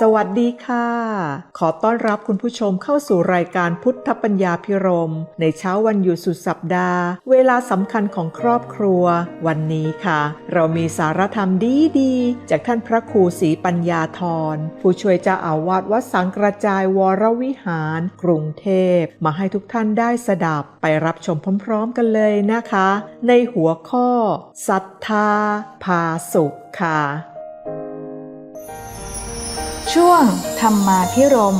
สวัสดีค่ะ ขอต้อนรับคุณผู้ชมเข้าสู่รายการพุทธปัญญาพิรม ในเช้าวันหยุดสุดสัปดาห์ เวลาสำคัญของครอบครัว วันนี้ค่ะ เรามีสารธรรมดีๆ จากท่านพระครูศรีปัญญาธร ผู้ช่วยเจ้าอาวาสวัดสังกระจายวรวิหาร กรุงเทพ มาให้ทุกท่านได้สดับไปรับชมพร้อมๆกันเลยนะคะ ในหัวข้อศรัทธาพาสุขค่ะ ช่วงธรรมาพิรม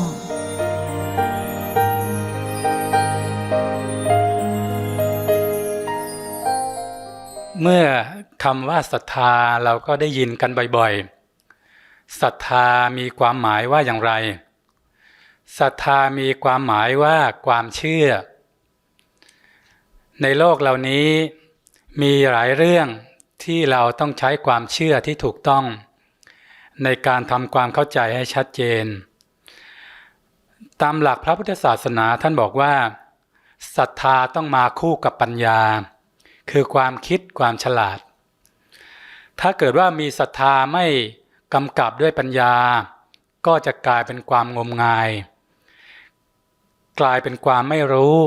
เมื่อคำว่าศรัทธาเราก็ได้ยินกันบ่อยๆศรัทธามีความหมายว่าอย่างไรศรัทธามีความหมายว่าความเชื่อ ในโลกเหล่านี้มีหลายเรื่องที่เราต้องใช้ความเชื่อที่ถูกต้อง ในการทำความเข้าใจให้ชัดเจน ตามหลักพระพุทธศาสนาท่านบอกว่าศรัทธาต้องมาคู่กับปัญญา คือความคิดความฉลาด ถ้าเกิดว่ามีศรัทธาไม่กำกับด้วยปัญญา ก็จะกลายเป็นความงมงาย กลายเป็นความไม่รู้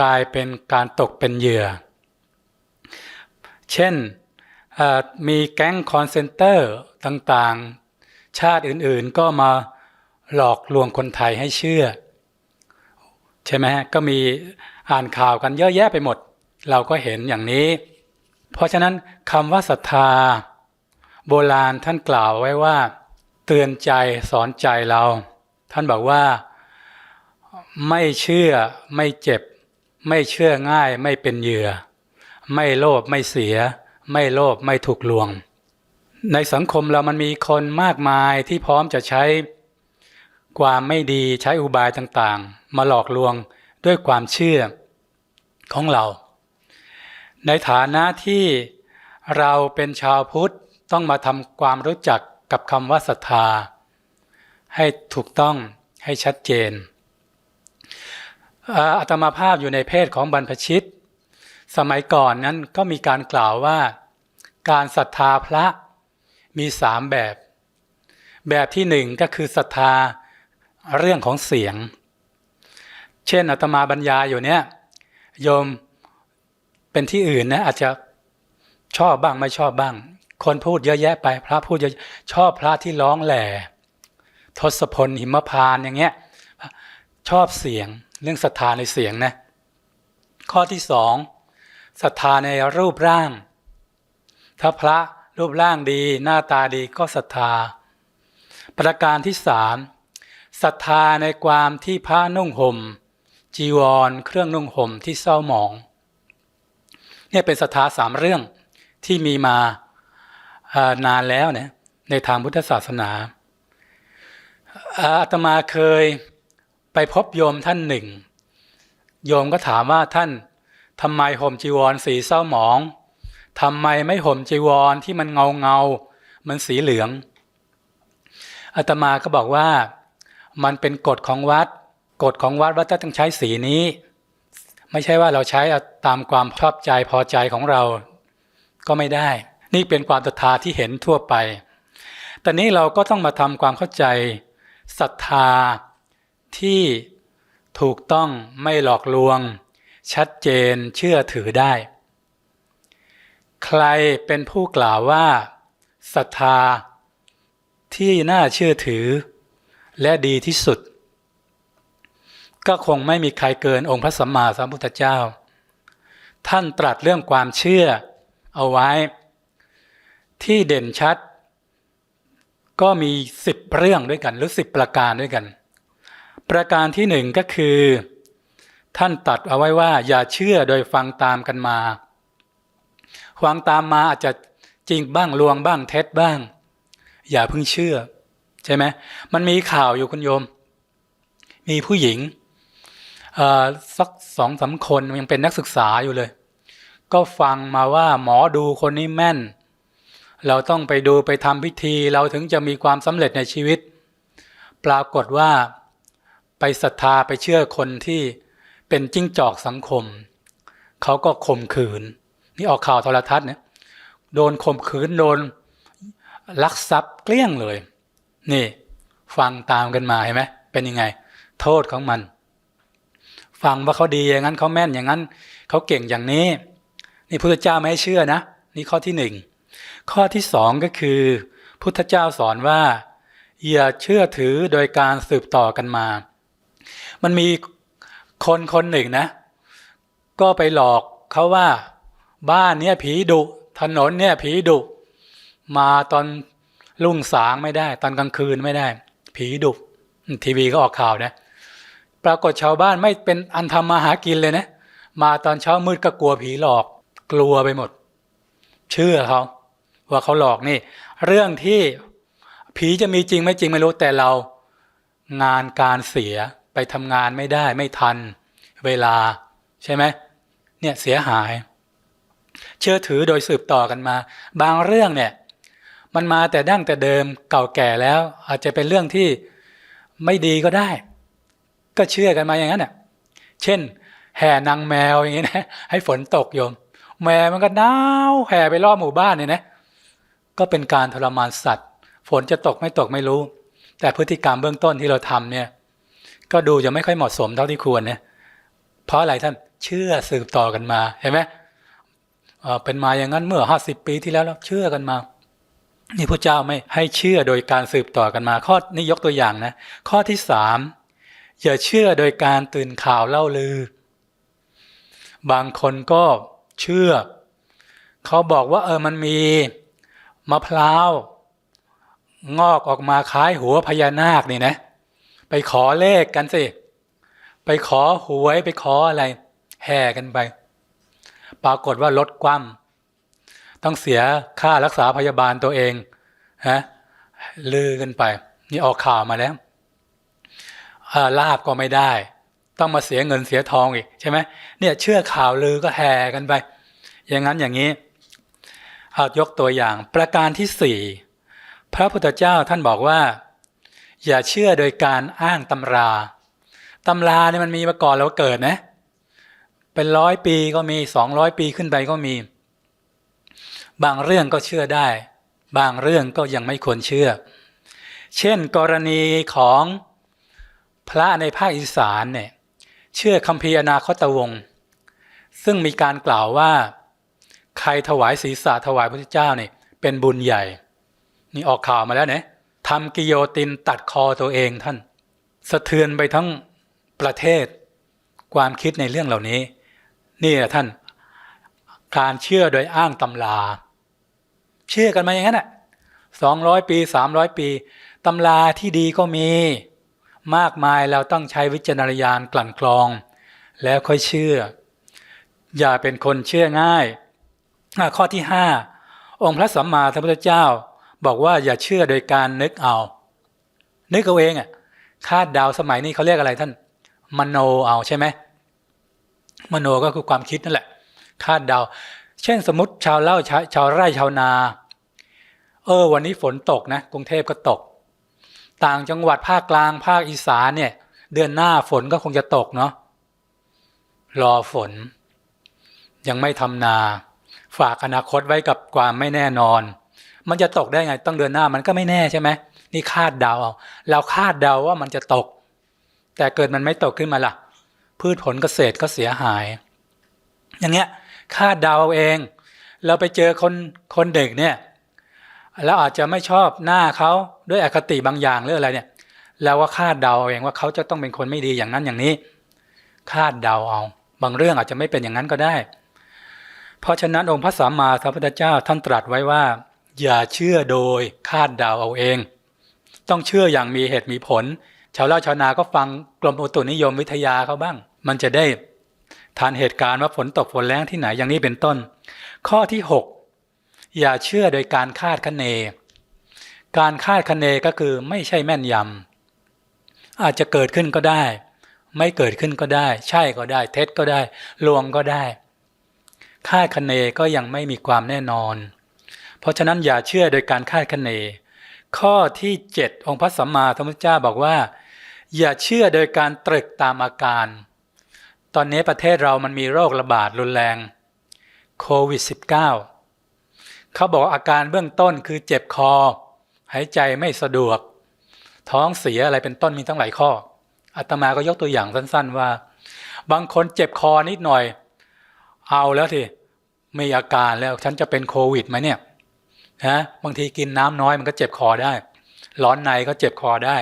กลายเป็นการตกเป็นเหยื่อ เช่นมีแก๊งคอนเซนเตอร์ ต่างๆ ชาติอื่นๆก็มาหลอกลวงคนไทยให้เชื่อ ใช่ไหมก็มีอ่านข่าวกันเยอะแยะไปหมด เราก็เห็นอย่างนี้ เพราะฉะนั้นคำว่าศรัทธา โบราณท่านกล่าวไว้ว่า เตือนใจสอนใจเรา ท่านบอกว่าไม่เชื่อไม่เจ็บ ไม่เชื่อง่ายไม่เป็นเหยื่อ ไม่โลภไม่เสีย ไม่โลภไม่ถูกลวง ในสังคมเรามันมีคนมากมายที่พร้อมจะใช้ความไม่ดีใช้อุบายต่างๆ มาหลอกลวงด้วยความเชื่อของเรา ในฐานะที่เราเป็นชาวพุทธต้องมาทำความรู้จักกับคำว่าศรัทธา ให้ถูกต้องให้ชัดเจนอ่าอาตมาภาพอยู่ในเพศของบรรพชิต สมัยก่อนนั้นก็มีการกล่าวว่า การศรัทธาพระ มีสามแบบ แบบที่หนึ่งก็คือศรัทธาเรื่องของเสียง เช่นอาตมาบรรยายอยู่เนี่ยโยมเป็นที่อื่นนะอาจจะชอบบ้างไม่ชอบบ้าง คนพูดเยอะแยะไป พระพูดเยอะชอบพระที่ร้องแหล่ทศพลหิมพานอย่างเงี้ยชอบเสียงเรื่องศรัทธาในเสียงนะข้อที่สองศรัทธาในรูปร่าง ถ้าพระ รูปร่างดี หน้าตาดีก็ศรัทธา ประการที่สามศรัทธาในความที่พระนุ่งห่ม จีวร เครื่องนุ่งห่มที่เศร้าหมอง เนี่ยเป็นศรัทธาสามเรื่องที่มีมาานานแล้วเนี่ยในทางพุทธศาสนาอาตมาเคยไปพบโยมท่านหนึ่ง โยมก็ถามว่าท่านทำไมห่มจีวรสีเศร้าหมอง ทำไมไม่ห่มจีวรที่มันเงาเงา มันสีเหลืองอาตมาก็บอกว่ามันเป็นกฎของวัด กฎของวัดว่าต้องใช้สีนี้ ไม่ใช่ว่าเราใช้ตามความชอบใจพอใจของเรา ก็ไม่ได้ นี่เป็นความศรัทธาที่เห็นทั่วไป แต่นี้เราก็ต้องมาทำความเข้าใจศรัทธาที่ถูกต้องไม่หลอกลวง ชัดเจนเชื่อถือได้ ใครเป็นผู้กล่าวว่าศรัทธาที่น่าเชื่อถือ และดีที่สุด ก็คงไม่มีใครเกินองค์พระสัมมาสัมพุทธเจ้า ท่านตรัสเรื่องความเชื่อเอาไว้ ที่เด่นชัด ก็มีสิบเรื่องด้วยกัน หรือสิบประการด้วยกัน ประการที่หนึ่งก็คือ ท่านตัดเอาไว้ว่าอย่าเชื่อโดยฟังตามกันมา ฟังตามมาอาจจะจริงบ้างลวงบ้างเท็จบ้าง อย่าเพิ่งเชื่อ ใช่ไหมมันมีข่าวอยู่คุณโยม มีผู้หญิงสักสองสามคนยังเป็นนักศึกษาอยู่เลย ก็ฟังมาว่าหมอดูคนนี้แม่น เราต้องไปดูไปทำพิธีเราถึงจะมีความสำเร็จในชีวิต ปรากฏว่าไปศรัทธาไปเชื่อคนที่เป็นจิ้งจอกสังคม เขาก็ข่มขืน นี่ออกข่าวโทรทัศน์เนี่ยโดนข่มขืนโดนลักทรัพย์เกลี้ยงเลย นี่ ฟังตามกันมาเห็นไหมเป็นยังไง โทษของมัน ฟังว่าเขาดีอย่างนั้นเขาแม่นอย่างนั้นเขาเก่งอย่างนี้ นี่พุทธเจ้าไม่ให้เชื่อนะ นี่ข้อที่หนึ่งข้อที่สองก็คือ พุทธเจ้าสอนว่าอย่าเชื่อถือโดยการสืบต่อกันมา มันมีคนคนหนึ่งนะ ก็ไปหลอกเขาว่า บ้านเนี้ยผีดุถนนเนี่ยผีดุมาตอนรุ่งสางไม่ได้ ตอนกลางคืนไม่ได้ ผีดุทีวีก็ออกข่าวนะ ปรากฏชาวบ้านไม่เป็นอันทำมาหากินเลยนะ มาตอนเช้ามืดก็กลัวผีหลอก กลัวไปหมด เชื่อเขาว่าเขาหลอกนี่ เรื่องที่ผีจะมีจริงไม่จริงไม่รู้แต่เรา งานการเสียไปทำงานไม่ได้ไม่ทัน เวลาใช่ไหมเนี่ยเสียหาย เชื่อถือโดยสืบต่อกันมา บางเรื่องเนี่ยมันมาแต่ดั้งแต่เดิมเก่าแก่แล้ว อาจจะเป็นเรื่องที่ไม่ดีก็ได้ ก็เชื่อกันมาอย่างนั้นน่ะเช่น แห่นางแมวอย่างนี้นะให้ฝนตกโยม แมวมันก็หนาวแห่ไปรอบหมู่บ้านเนี่ยนะก็เป็นการทรมานสัตว์ ฝนจะตกไม่ตกไม่รู้ แต่พฤติกรรมเบื้องต้นที่เราทำเนี่ยก็ดูจะไม่ค่อยเหมาะสมเท่าที่ควรเนี่ยเพราะอะไรท่านเชื่อสืบต่อกันมาเห็นไหม เป็นมาอย่างนั้นเมื่อห้าสิบปีที่แล้วแล้วเชื่อกันมา นี่พระเจ้าไม่ให้เชื่อโดยการสืบต่อกันมา ข้อนี้ยกตัวอย่างนะ ข้อที่สามอย่าเชื่อโดยการตื่นข่าวเล่าลือ บางคนก็เชื่อ เขาบอกว่าเออมันมีมะพร้าวงอกออกมาคล้ายหัวพญานาคนี่นะ ไปขอเลขกันสิ ไปขอหวยไปขออะไร แห่กันไป ปรากฏว่าลดความต้องเสียค่ารักษาพยาบาลตัวเองฮะลือกันไป นี่ออกข่าวมาแล้วลาบก็ไม่ได้ ต้องมาเสียเงินเสียทองอีกใช่ไหมเนี่ยเชื่อข่าวลือก็แห่กันไป อย่างนั้นอย่างนี้เอายกตัวอย่างประการที่สี่พระพุทธเจ้าท่านบอกว่า อย่าเชื่อโดยการอ้างตำราตำราเนี่ยมันมีมาก่อนเราเกิดนะ เป็นร้อยปีก็มีสองร้อยปีขึ้นไปก็มี บางเรื่องก็เชื่อได้ บางเรื่องก็ยังไม่ควรเชื่อ เช่นกรณีของพระในภาคอีสานเนี่ยเชื่อคำพีอนาคตวงศ์ซึ่งมีการกล่าวว่า ใครถวายศีรษะถวายพระเจ้าเนี่ยเป็นบุญใหญ่ นี่ออกข่าวมาแล้วเนี่ยทำกิโยตินตัดคอตัวเองท่าน สะเทือนไปทั้งประเทศ ความคิดในเรื่องเหล่านี้ นี่แหละท่าน การเชื่อโดยอ้างตำรา เชื่อกันมาอย่างนั้นอะสองร้อยปีสามร้อยปีตำราที่ดีก็มี มากมายเราต้องใช้วิจารณญาณกลั่นกรอง แล้วค่อยเชื่อ อย่าเป็นคนเชื่อง่าย ข้อที่ห้าองค์พระสัมมาสัมพุทธเจ้า บอกว่าอย่าเชื่อโดยการนึกเอา นึกเอาเองอะคาดดาวสมัยนี้เขาเรียกอะไรท่าน มโนเอาใช่ไหม มโนก็คือความคิดนั่นแหละคาดเดา เช่นสมมติชาวเล่าชาชาวไร่ชาวนา เออ วันนี้ฝนตกนะกรุงเทพก็ตก ต่างจังหวัดภาคกลางภาคอีสานเนี่ย เดือนหน้าฝนก็คงจะตกเนาะรอฝน ยังไม่ทำนา ฝากอนาคตไว้กับความไม่แน่นอน มันจะตกได้ไงต้องเดือนหน้ามันก็ไม่แน่ใช่ไหมนี่คาดเดาเอาเราคาดเดาว่ามันจะตก แต่เกิดมันไม่ตกขึ้นมาล่ะ พืชผลเกษตรก็เสียหาย อย่างเงี้ยคาดเดาเอาเอง เราไปเจอคนคนเด็กเนี่ยแล้วอาจจะไม่ชอบหน้าเขาด้วยอคติบางอย่างหรืออะไรเนี่ยเราก็คาดเดาเอาเองว่าเขาจะต้องเป็นคนไม่ดีอย่างนั้นอย่างนี้ คาดเดาเอา บางเรื่องอาจจะไม่เป็นอย่างนั้นก็ได้ เพราะฉะนั้นองค์พระสัมมาสัมพุทธเจ้าท่านตรัสไว้ว่า อย่าเชื่อโดยคาดเดาเอาเอง ต้องเชื่ออย่างมีเหตุมีผล ชาวเล่าชาวนาก็ฟังกรมอุตุนิยมวิทยาเขาบ้าง มันจะได้ทานเหตุการณ์ว่าฝนตกฝนแรงที่ไหนอย่างนี้เป็นต้น ข้อที่ 6 อย่าเชื่อโดยการคาดคะเน การคาดคะเนก็คือไม่ใช่แม่นยำอาจจะเกิดขึ้นก็ได้ ไม่เกิดขึ้นก็ได้ ใช่ก็ได้ เท็จก็ได้ลวงก็ได้คาดคะเนก็ยังไม่มีความแน่นอน เพราะฉะนั้นอย่าเชื่อโดยการคาดคะเน ข้อที่ 7 องค์พระสัมมาสัมพุทธเจ้าบอกว่า อย่าเชื่อโดยการตรึกตามอาการ ตอนนี้ประเทศเรามันมีโรคระบาดรุนแรงโควิด -19 เขาบอกอาการเบื้องต้นคือเจ็บคอ หายใจไม่สะดวก ท้องเสียอะไรเป็นต้นมีทั้งหลายข้ออาตมาก็ยกตัวอย่างสั้น ๆ ว่า บางคนเจ็บคอนิดหน่อย เอาแล้วทีมีอาการแล้วฉันจะเป็นโควิดไหมเนี่ยฮะบางทีกินน้ำน้อยมันก็เจ็บคอได้ ร้อนในก็เจ็บคอได้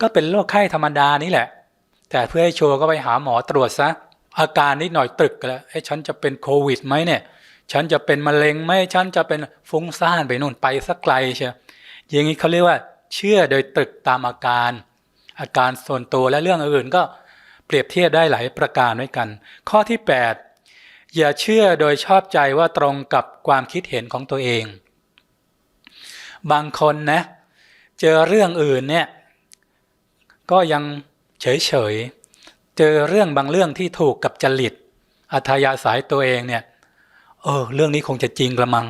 ก็เป็นโรคไข้ธรรมดานี่แหละ แต่เพื่อให้ชัวร์ก็ไปหาหมอตรวจซะอาการนิดหน่อยตรึกแล้วไอ้ฉันจะเป็นโควิดไหมเนี่ย ฉันจะเป็นมะเร็งไหมฉันจะเป็นฟุ้งซ่านไปนู่นไปสักไกลเชียวอย่างนี้เขาเรียกว่า เชื่อโดยตรึกตามอาการ อาการส่วนตัวและเรื่องอื่นก็เปรียบเทียบได้หลายประการด้วยกัน ข้อที่ 8 อย่าเชื่อโดยชอบใจว่าตรงกับความคิดเห็นของตัวเอง บางคนนะ เจอเรื่องอื่นเนี่ยก็ยัง เฉยเฉยๆ เจอเรื่องบางเรื่องที่ถูกกับจริต อัธยาศัยตัวเองเนี่ย เออ เรื่องนี้คงจะจริงกระมัง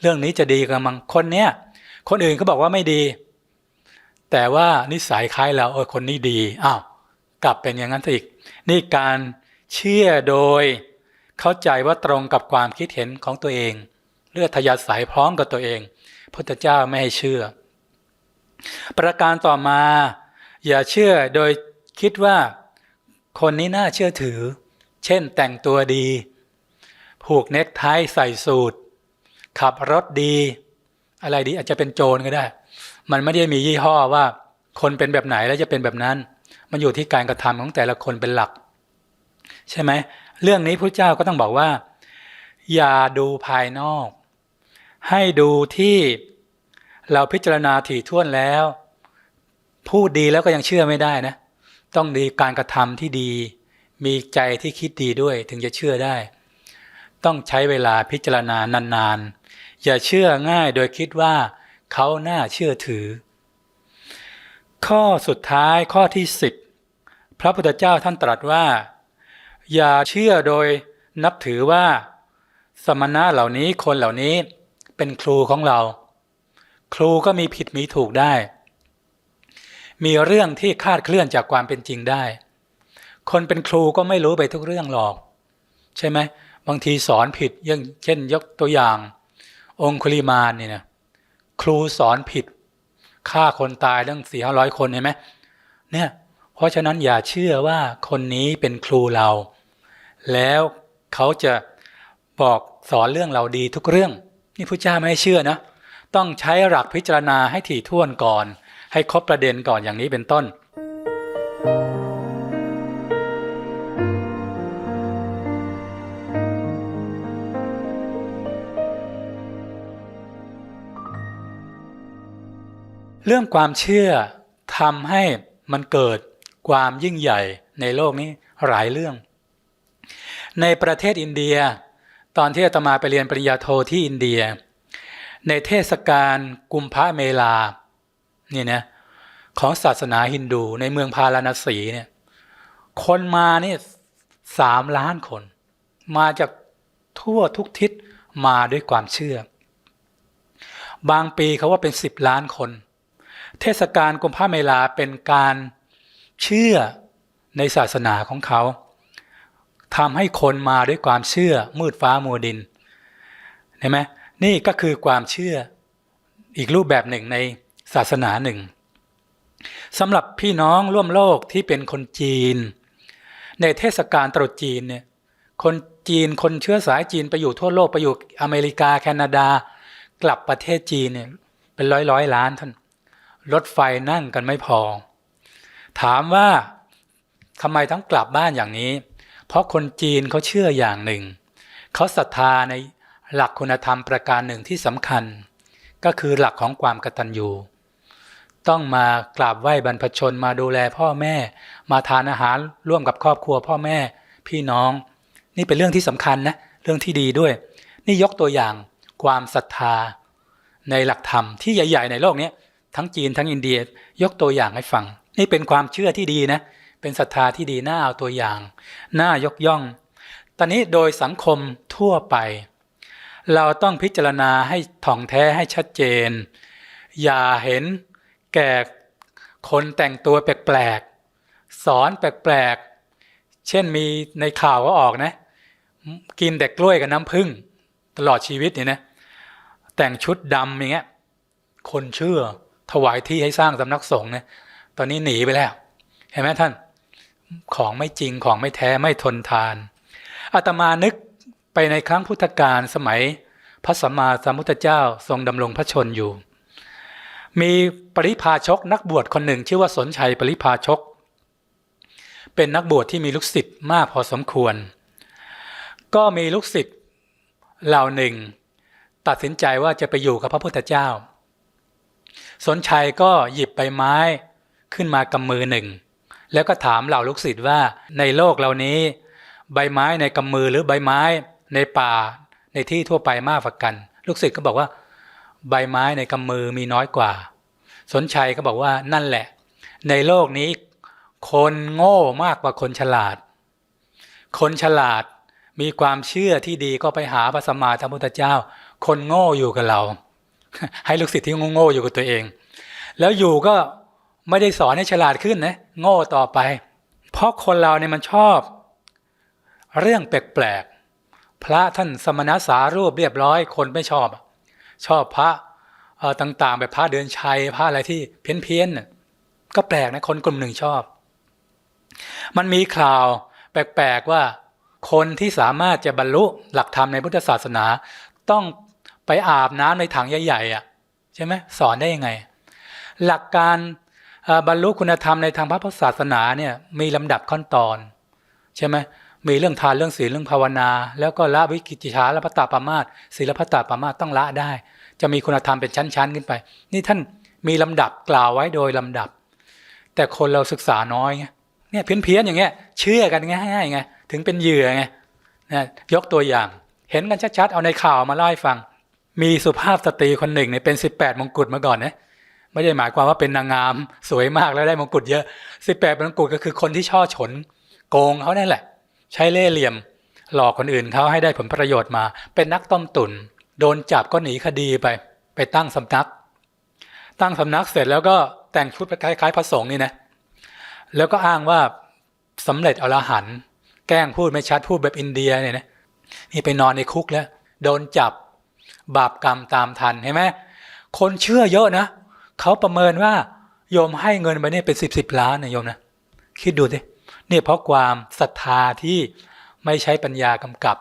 เรื่องนี้จะดีกระมัง คนเนี้ย คนอื่นก็บอกว่าไม่ดี แต่ว่านิสัยคล้ายเราเออคนนี้ดี อ้าว กลับเป็นอย่างนั้นซะอีก นี่การเชื่อโดยเข้าใจว่าตรงกับความคิดเห็นของตัวเองเลือดทยาสายพร้อมกับตัวเอง พุทธเจ้าไม่ให้เชื่อ ประการต่อมา อย่าเชื่อโดยคิดว่าคนนี้น่าเชื่อถือ เช่นแต่งตัวดี ผูกเน็กไทใส่สูทขับรถดี อะไรดีอาจจะเป็นโจรก็ได้ มันไม่ได้มียี่ห้อว่า คนเป็นแบบไหนแล้วจะเป็นแบบนั้น มันอยู่ที่การกระทำของแต่ละคนเป็นหลัก ใช่ไหม เรื่องนี้พระเจ้าก็ต้องบอกว่า อย่าดูภายนอก ให้ดูที่เราพิจารณาถี่ถ้วนแล้ว พูดดีแล้วก็ยังเชื่อไม่ได้นะ ต้องดีการกระทำที่ดี มีใจที่คิดดีด้วยถึงจะเชื่อได้ ต้องใช้เวลาพิจารณานานๆ อย่าเชื่อง่ายโดยคิดว่าเขาน่าเชื่อถือ ข้อสุดท้ายข้อที่สิบพระพุทธเจ้าท่านตรัสว่า อย่าเชื่อโดยนับถือว่า สมณะเหล่านี้คนเหล่านี้เป็นครูของเรา ครูก็มีผิดมีถูกได้ มีเรื่องที่คาดเคลื่อนจากความเป็นจริงได้ คนเป็นครูก็ไม่รู้ไปทุกเรื่องหรอก ใช่ไหมบางทีสอนผิดอย่างเช่น ยกตัวอย่าง องคุลิมานเนี่ยนะครูสอนผิดฆ่าคนตายตั้งสี่ห้าร้อยคนเห็นไหมเนี่ยเพราะฉะนั้นอย่าเชื่อว่าคนนี้เป็นครูเรา แล้วเขาจะบอกสอนเรื่องเราดีทุกเรื่อง นี่พระเจ้าไม่ให้เชื่อนะ ต้องใช้หลักพิจารณาให้ถี่ถ้วนก่อน ให้ครบประเด็นก่อนอย่างนี้เป็นต้น เรื่องความเชื่อทำให้มันเกิดความยิ่งใหญ่ในโลกนี้หลายเรื่อง ในประเทศอินเดีย ตอนที่อาตมาไปเรียนปริญญาโทที่อินเดีย ในเทศกาลกุมภะเมลา เนี่ยนะของศาสนาฮินดูในเมืองพาราณสีเนี่ยคนมาเนี่ยสามล้านคน มาจากทั่วทุกทิศมาด้วยความเชื่อ บางปีเขาว่าเป็นสิบล้านคน เทศกาลกุมภาเมลาเป็นการเชื่อในศาสนาของเขาทำให้คนมาด้วยความเชื่อมืดฟ้ามัวดินเห็นไหมนี่ก็คือความเชื่ออีกรูปแบบหนึ่งใน ศาสนาหนึ่งสำหรับพี่น้องร่วมโลกที่เป็นคนจีน ในเทศกาลตรุษจีนเนี่ยคนจีนคนเชื้อสายจีนไปอยู่ทั่วโลกไปอยู่อเมริกาแคนาดา กลับประเทศจีนเนี่ยเป็นร้อยร้อยล้านท่านรถไฟนั่งกันไม่พอ ถามว่าทำไมต้องกลับบ้านอย่างนี้ เพราะคนจีนเขาเชื่ออย่างหนึ่ง เขาศรัทธาในหลักคุณธรรมประการหนึ่งที่สำคัญ ก็คือหลักของความกตัญญู ต้องมากราบไหว้บรรพชนมาดูแลพ่อแม่ มาทานอาหารร่วมกับครอบครัวพ่อแม่ พี่น้อง นี่เป็นเรื่องที่สำคัญนะเรื่องที่ดีด้วย นี่ยกตัวอย่างความศรัทธา ในหลักธรรมที่ใหญ่ ๆ ในโลกนี้ทั้งจีนทั้งอินเดียยกตัวอย่างให้ฟัง นี่เป็นความเชื่อที่ดีนะเป็นศรัทธาที่ดีน่าเอาตัวอย่างน่ายกย่อง ตอนนี้โดยสังคมทั่วไป เราต้องพิจารณาให้ถ่องแท้ให้ชัดเจน อย่าเห็น แก่คนแต่งตัวแปลกๆสอนแปลกๆเช่นมีในข่าวก็ออกนะ กินแต่กล้วยกับน้ำผึ้งตลอดชีวิตเนี่ยนะแต่งชุดดำอย่างเงี้ยคนเชื่อถวายที่ให้สร้างสำนักสงฆ์เนี่ยตอนนี้หนีไปแล้ว เห็นไหมท่านของไม่จริงของไม่แท้ไม่ทนทานอาตมานึกไปในครั้งพุทธกาลสมัยพระสัมมาสัมพุทธเจ้าทรงดำรงพระชนอยู่ มีปริพาชกนักบวชคนหนึ่ง ชื่อว่าสนชัยปริพาชก เป็นนักบวชที่มีลูกศิษย์มากพอสมควร ก็มีลูกศิษย์เหล่าหนึ่ง ตัดสินใจว่าจะไปอยู่กับพระพุทธเจ้า สนชัยก็หยิบใบไม้ขึ้นมากำมือหนึ่ง แล้วก็ถามเหล่าลูกศิษย์ว่าในโลกเหล่านี้ ใบไม้ในกำมือหรือใบไม้ในป่าในที่ทั่วไปมากกว่ากัน ลูกศิษย์ก็บอกว่า ใบไม้ในกำมือมีน้อยกว่า สนชัยก็บอกว่านั่นแหละ ในโลกนี้ คนโง่มากกว่าคนฉลาด คนฉลาดมีความเชื่อที่ดีก็ไปหาพระสัมมาสัมพุทธเจ้า คนโง่อยู่กับเรา ให้ลูกศิษย์ที่โง่ๆอยู่กับตัวเอง แล้วอยู่ก็ไม่ได้สอนให้ฉลาดขึ้นนะโง่ต่อไป เพราะคนเราเนี่ยมันชอบ เรื่องแปลกๆพระท่านสมณสารูปเรียบร้อยคนไม่ชอบ ชอบพระต่างๆ แบบพระเดือนชัยพระอะไรที่เพี้ยนๆก็แปลกนะคนกลุ่มหนึ่งชอบ มันมีข่าวแปลกๆว่าคนที่สามารถจะบรรลุหลักธรรมในพุทธศาสนา ต้องไปอาบน้ำในถังใหญ่ๆอะใช่ไหมสอนได้ยังไง หลักการบรรลุคุณธรรมในทางพระพุทธศาสนาเนี่ยมีลำดับขั้นตอน ใช่ไหม มีเรื่องทานเรื่องศีลเรื่องภาวนา แล้วก็ละวิกิจฉาละพัตตาปามาสศีลพัตตาปามาสต้องละได้ จะมีคุณธรรมเป็นชั้นๆขึ้นไป นี่ท่านมีลำดับกล่าวไว้โดยลำดับ แต่คนเราศึกษาน้อยไงเนี่ยเพี้ยนๆอย่างเงี้ยเชื่อกันง่ายๆไงถึงเป็นเหยื่อไงนะยกตัวอย่าง เห็นกันชัดๆเอาในข่าวมาเล่าให้ฟัง มีสุภาพสตรีคนหนึ่งเนี่ยเป็น 18 มงกุฎมาก่อนนะไม่ได้หมายความว่าเป็นนางงามสวยมากแล้วได้มงกุฎเยอะ 18 มงกุฎก็คือคนที่ช่อฉน โกงเขานั่นแหละ ใช้เล่ห์เหลี่ยม หลอกคนอื่นเขาให้ได้ผลประโยชน์มา เป็นนักต้มตุน โดนจับก็หนีคดีไป ไปตั้งสำนัก ตั้งสำนักเสร็จแล้วก็แต่งชุดคล้ายๆพระสงฆ์นี่นะแล้วก็อ้างว่าสำเร็จอรหันต์แกล้งพูดไม่ชัดพูดแบบอินเดียเนี่ยนะนี่ไปนอนในคุกแล้ว โดนจับบาปกรรมตามทันเห็นไหมคนเชื่อเยอะนะเขาประเมินว่าโยมให้เงินไปเนี่ยเป็นสิบสิบล้านนะโยมนะคิดดูสิ เนี่ยเพราะความศรัทธาที่ไม่ใช้ปัญญากำกับ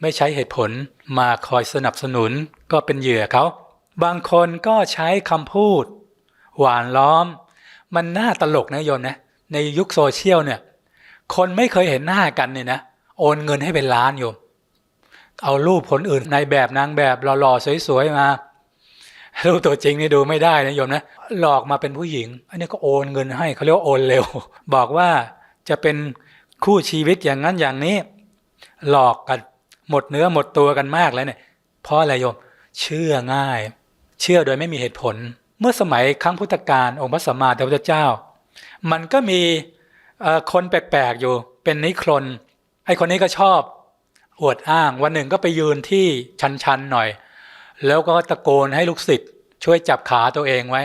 ไม่ใช้เหตุผลมาคอยสนับสนุนก็เป็นเหยื่อเขา บางคนก็ใช้คำพูด หวานล้อม มันน่าตลกนะโยมนะ ในยุคโซเชียลเนี่ย คนไม่เคยเห็นหน้ากันเนี่ยนะโอนเงินให้เป็นล้านโยม เอารูปคนอื่นในแบบนางแบบหล่อๆสวยๆมารูปตัวจริงนี่ดูไม่ได้นะโยมนะ หลอกมาเป็นผู้หญิง อันนี้ก็โอนเงินให้เขาเรียกว่าโอนเร็ว บอกว่า จะเป็นคู่ชีวิตอย่างนั้นอย่างนี้ หลอกกันหมดเนื้อหมดตัวกันมากแล้วเนี่ยเพราะอะไรโยมเชื่อง่าย เชื่อโดยไม่มีเหตุผล เมื่อสมัยครั้งพุทธกาลองค์พระสัมมาสัมพุทธเจ้า มันก็มีคนแปลกๆอยู่ เป็นนิครนไอคนนี้ก็ชอบอวดอ้าง วันหนึ่งก็ไปยืนที่ชันๆหน่อย แล้วก็ตะโกนให้ลูกศิษย์ช่วยจับขาตัวเองไว้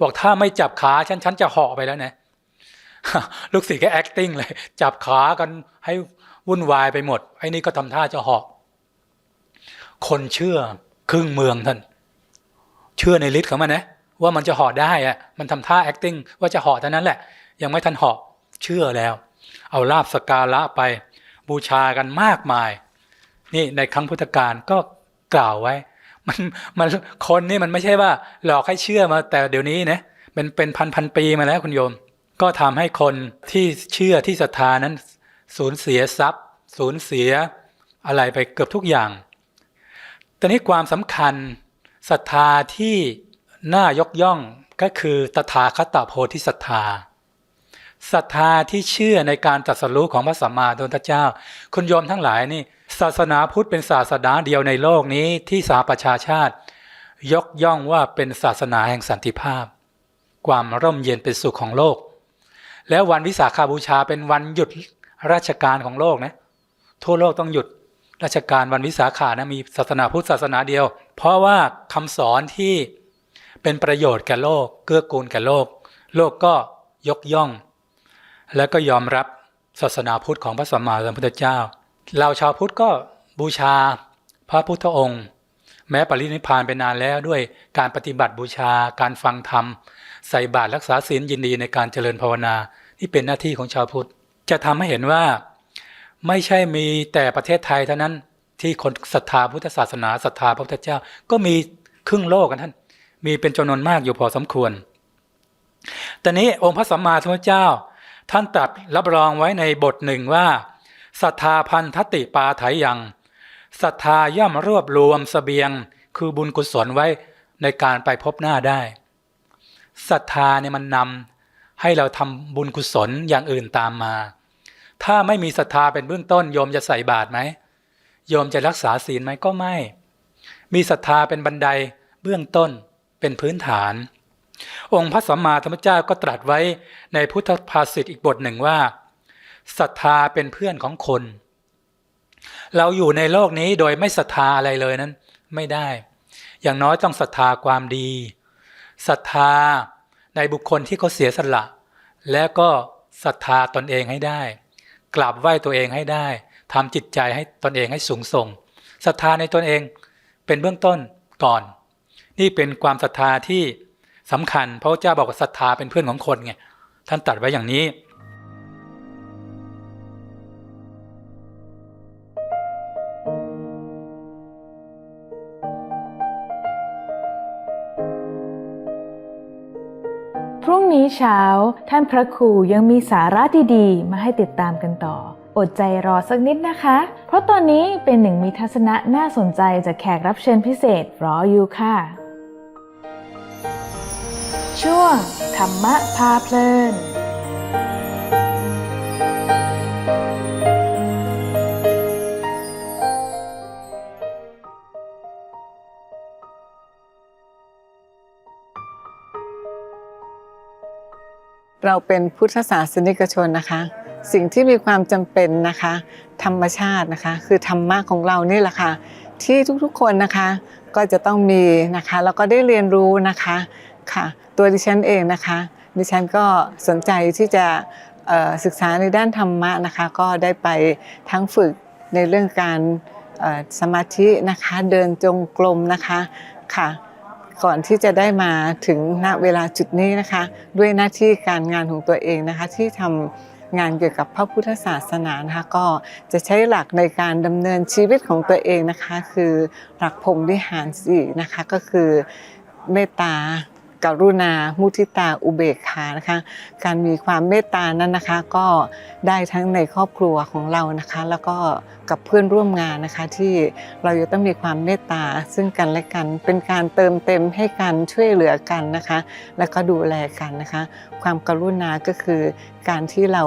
บอกถ้าไม่จับขาฉันฉันจะเหาะไปแล้วนะ ลูกศิษย์ก็ acting เลย จับขากันให้วุ่นวายไปหมด ไอ้นี่ก็ทำท่าจะหาะคนเชื่อครึ่งเมืองท่าน เชื่อในฤทธิ์ของมันนะว่ามันจะหาะได้อะมันทำท่า acting ว่าจะหาะเท่านั้นแหละ ยังไม่ทันหาะเชื่อแล้ว เอาลาบสกการะไปบูชากันมากมาย นี่ในครั้งพุทธกาลก็กล่าวไว้ มันมันคนนี่มันไม่ใช่ว่า หลอกให้เชื่อมาแต่เดี๋ยวนี้นะเป็นเป็นพันพันปีมาแล้วคุณโยม ก็ทำให้คนที่เชื่อที่ศรัทธานั้น สูญเสียทรัพย์ สูญเสียอะไรไปเกือบทุกอย่าง ตอนนี้ความสำคัญศรัทธาที่น่ายกย่องก็คือตถาคตโพธิศรัทธาศรัทธาที่เชื่อในการตรัสรู้ของพระสัมมาสัมพุทธเจ้า คุณโยมทั้งหลายนี่ ศาสนาพุทธเป็นศาสนาเดียวในโลกนี้ที่สาประชาชาติ ยกย่องว่าเป็นศาสนาแห่งสันติภาพ ความร่มเย็นเป็นสุขของโลก แล้ววันวิสาขาบูชาเป็นวันหยุดราชการของโลกนะทั่วโลกต้องหยุดราชการวันวิสาขานะมีศาสนาพุทธศาสนาเดียว เพราะว่าคำสอนที่เป็นประโยชน์แก่โลก เกื้อกูลแก่โลก โลกก็ยกย่อง และก็ยอมรับศาสนาพุทธของพระสัมมาสัมพุทธเจ้า เราชาวพุทธก็บูชาพระพุทธองค์ แม้ปรินิพพานไปนานแล้วด้วยการปฏิบัติบูชาการฟังธรรม ใส่บาตรรักษาศีลยินดีในการเจริญภาวนาที่เป็นหน้าที่ของชาวพุทธ จะทำให้เห็นว่า ไม่ใช่มีแต่ประเทศไทยเท่านั้นที่คนศรัทธาพุทธศาสนาศรัทธาพระพุทธเจ้า ก็มีครึ่งโลกกันท่าน มีเป็นจำนวนมากอยู่พอสมควรแต่นี้องค์พระสัมมาสัมพุทธเจ้า ท่านตรัสรับรองไว้ในบทหนึ่งว่าศรัทธาพันธติปาไถยังศรัทธาย่อมรวบรวมสเสบียง คือบุญกุศลไว้ในการไปพบหน้าได้ ศรัทธาเนี่ยมันนำให้เราทำบุญกุศลอย่างอื่นตามมา ถ้าไม่มีศรัทธาเป็นเบื้องต้นโยมจะใส่บาตรไหมโยมจะรักษาศีลไหมก็ไม่ มีศรัทธาเป็นบันไดเบื้องต้นเป็นพื้นฐาน องค์พระสัมมาสัมพุทธเจ้าก็ตรัสไว้ในพุทธภาษิตอีกบทหนึ่งว่าศรัทธาเป็นเพื่อนของคน เราอยู่ในโลกนี้โดยไม่ศรัทธาอะไรเลยนั้น ไม่ได้ อย่างน้อยต้องศรัทธาความดี ศรัทธาในบุคคลที่เขาเสียสละ และก็ศรัทธาตนเองให้ได้ กราบไหว้ตัวเองให้ได้ทำจิตใจให้ตนเองให้สูงส่งศรัทธาในตนเองเป็นเบื้องต้นก่อน นี่เป็นความศรัทธาที่สำคัญ พระเจ้าบอกว่าศรัทธาเป็นเพื่อนของคนไงท่านตัดไว้อย่างนี้ เช้า ท่านพระครูยังมีสาระดีๆ มาให้ติดตามกันต่อ อดใจรอสักนิดนะคะ เพราะตอนนี้เป็นหนึ่งมีทัศนะน่าสนใจจากแขกรับเชิญพิเศษรออยู่ค่ะ ช่วงธรรมะพาเพลิน เราเป็นพุทธศาสนิกชนนะคะ สิ่งที่มีความจำเป็นนะคะ ธรรมชาตินะคะ คือธรรมะของเรานี่แหละค่ะ ที่ทุกๆคนนะคะ ก็จะต้องมีนะคะแล้วก็ได้เรียนรู้นะคะค่ะ ตัวดิฉันเองนะคะ ดิฉันก็สนใจที่จะศึกษาในด้านธรรมะนะคะ ก็ได้ไปทั้งฝึกในเรื่องการสมาธินะคะ เดินจงกรมนะคะค่ะ ก่อนที่จะได้มาถึงณเวลาจุดนี้นะคะ ด้วยหน้าที่การงานของตัวเองนะคะ ที่ทำงานเกี่ยวกับพระพุทธศาสนานะคะก็จะใช้หลักในการดำเนินชีวิตของตัวเองนะคะ คือหลักพรหมวิหารสี่นะคะก็คือเมตตา กรุณา มุทิตาอุเบกขานะคะ การมีความเมตตานั้นนะคะ ก็ได้ทั้งในครอบครัวของเรานะคะ แล้วก็กับเพื่อนร่วมงานนะคะที่เราจะต้องมีความเมตตาซึ่งกันและกัน เป็นการเติมเต็มให้กันช่วยเหลือกันนะคะ แล้วก็ดูแลกันนะคะ ความกรุณาก็คือการที่เรา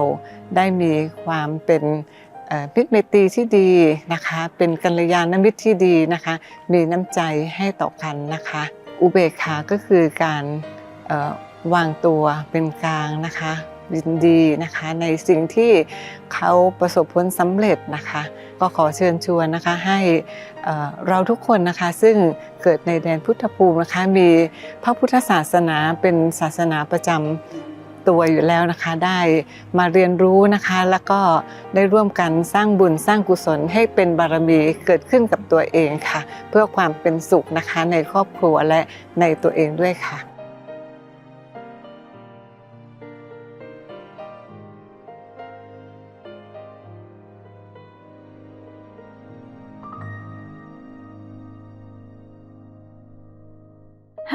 ได้มีความเป็นเอ่อมิตรไมตรีที่ดีนะคะ เป็นกัลยาณมิตรที่ดีนะคะ มีน้ำใจให้ต่อกันนะคะ อุเบกขาก็คือการวางตัวเป็นกลางนะคะยินดีนะคะในสิ่งที่เขาประสบผลสำเร็จนะคะ ก็ขอเชิญชวนนะคะให้เราทุกคนนะคะซึ่งเกิดในแดนพุทธภูมินะคะมีพระพุทธศาสนาเป็นศาสนาประจำ ตัวอยู่แล้วนะคะ ได้มาเรียนรู้นะคะ แล้วก็ได้ร่วมกันสร้างบุญสร้างกุศลให้เป็นบารมีเกิดขึ้นกับตัวเองค่ะ เพื่อความเป็นสุขนะคะในครอบครัวและในตัวเองด้วยค่ะ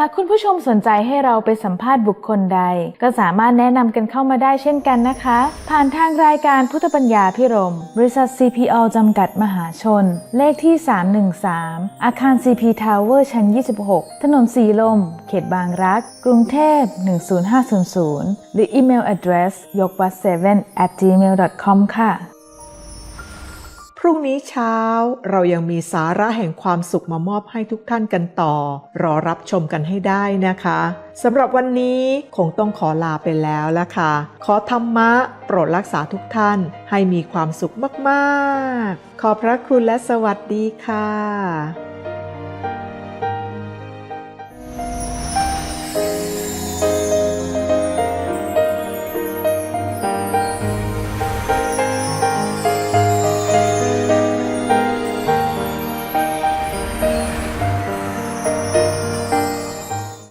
ากคุณผู้ชมสนใจให้เราไปสัมภาษณ์บุคคลใด ก็สามารถแนะนำกันเข้ามาได้เช่นกันนะคะ ผ่านทางรายการพุทธปัญญาพิรม บริษัท CPO จำกัดมหาชน เลขที่ 313 อาคาร CP Tower ชั้น 26 ถนนสีลม เขตบางรัก กรุงเทพ 10500 หรืออีเมล address ยกวัด7 at gmail com ค่ะ พรุ่งนี้เช้าเรายังมีสาระแห่งความสุขมามอบให้ทุกท่านกันต่อ รอรับชมกันให้ได้นะคะสำหรับวันนี้คงต้องขอลาไปแล้วละค่ะ ขอธรรมะโปรดรักษาทุกท่านให้มีความสุขมาก ๆ ขอพระคุณและสวัสดีค่ะ